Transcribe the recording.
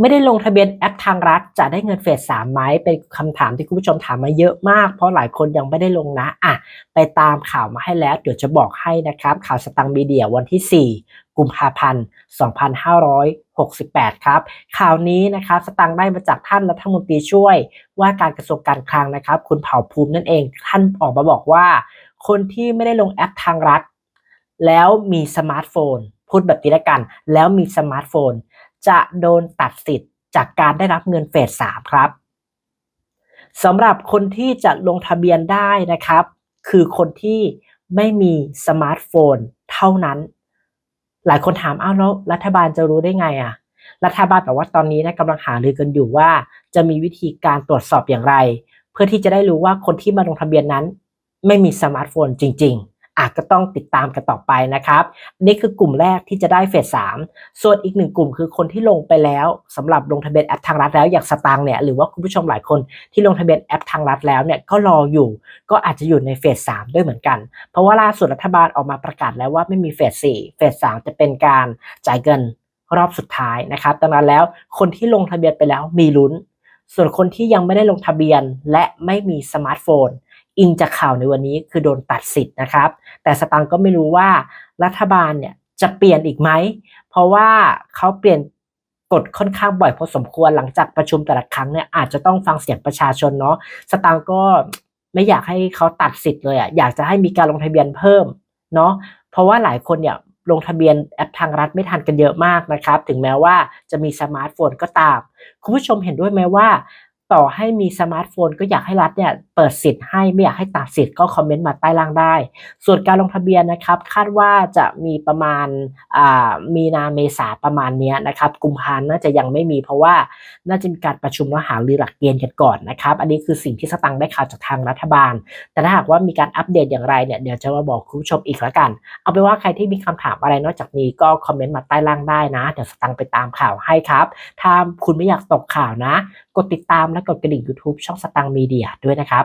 ไม่ได้ลงทะเบียนแอปทางรัฐจะได้เงินเฟสสามไหมเป็นคำถามที่คุณผู้ชมถามมาเยอะมาก เพราะหลายคนยังไม่ได้ลงนะอะไปตามข่าวมาให้แล้ว เดี๋ยวจะบอกให้นะครับ ข่าวสตังมีเดียวันที่ 4 กุมภาพันธ์ 2568 ครับ ข่าวนี้นะครับสตังได้มาจากท่านรัฐมนตรีช่วย ว่าการกระทรวงการคลังนะครับ คุณเผ่าภูมินั่นเองท่านออกมาบอกว่า คนที่ไม่ได้ลงแอปทางรัฐ แล้วมีสมาร์ทโฟน พูดแบบนี้ละกัน แล้วมีสมาร์ทโฟน จะโดนตัดสิทธิ์จากการได้รับเงินเฟสสามครับสำหรับคนที่จะลงทะเบียนได้นะครับ คือคนที่ไม่มีสมาร์ทโฟนเท่านั้น หลายคนถามอ้าวแล้วรัฐบาลจะรู้ได้ไงอะ รัฐบาลบอกว่าตอนนี้นะกำลังหารือกันอยู่ว่า จะมีวิธีการตรวจสอบอย่างไร เพื่อที่จะได้รู้ว่าคนที่มาลงทะเบียนนั้น ไม่มีสมาร์ทโฟนจริง ๆ อาจก็ต้องติดตามกันต่อไปนะครับ นี่คือกลุ่มแรกที่จะได้เฟสสามส่วนอีกหนึ่งกลุ่มคือคนที่ลงไปแล้วสำหรับลงทะเบียนแอปทางรัฐแล้วอย่างสตางค์เนี่ยหรือว่าคุณผู้ชมหลายคนที่ลงทะเบียนแอปทางรัฐแล้วเนี่ยก็รออยู่ ก็อาจจะอยู่ในเฟสสามด้วยเหมือนกัน เพราะว่าล่าสุดรัฐบาลออกมาประกาศแล้วว่าไม่มีเฟสสี่เฟสสามจะเป็นการจ่ายเงินรอบสุดท้ายนะครับดังนั้นแล้วคนที่ลงทะเบียนไปแล้วมีลุ้น ส่วนคนที่ยังไม่ได้ลงทะเบียนและไม่มีสมาร์ทโฟน อิงจากข่าวในวันนี้คือโดนตัดสิทธิ์นะครับ แต่สตังค์ก็ไม่รู้ว่ารัฐบาลเนี่ยจะเปลี่ยนอีกไหม เพราะว่าเขาเปลี่ยนกฎค่อนข้างบ่อยพอสมควรหลังจากประชุมแต่ละครั้งเนี่ยอาจจะต้องฟังเสียงประชาชนเนาะสตังค์ก็ไม่อยากให้เขาตัดสิทธิ์เลยอะ่ะอยากจะให้มีการลงทะเบียนเพิ่มเนาะเพราะว่าหลายคนเนี่ยลงทะเบียนแอปทางรัฐไม่ทันกันเยอะมากนะครับ ถึงแม้ว่าจะมีสมาร์ทโฟนก็ตาม คุณผู้ชมเห็นด้วยไหมว่า ต่อให้มีสมาร์ทโฟนก็อยากให้รัฐเนี่ย ปิดสิทธิ์ให้ไม่อยากให้ตัดสิทธิ์ก็คอมเมนต์มาใต้ล่างได้ ส่วนการลงทะเบียนนะครับ คาดว่าจะมีประมาณมีนาเมษาประมาณนี้นะครับกุมภาน่าจะยังไม่มีเพราะว่าน่าจะมีการประชุมและหารือหลักเกณฑ์กันก่อนนะครับ อันนี้คือสิ่งที่สตังค์ได้ข่าวจากทางรัฐบาล แต่ถ้าหากว่ามีการอัปเดตอย่างไรเนี่ยเดี๋ยวจะมาบอกคุณผู้ชมอีกแล้วกัน เอาเป็นว่าใครที่มีคำถามอะไรนอกจากนี้ก็คอมเมนต์มาใต้ล่างได้นะเดี๋ยวสตังค์ไปตามข่าวให้ครับ ถ้าคุณไม่อยากตกข่าวนะ กดติดตามและกดกระดิ่ง YouTube ช่องสตังค์มีเดียด้วยนะครับ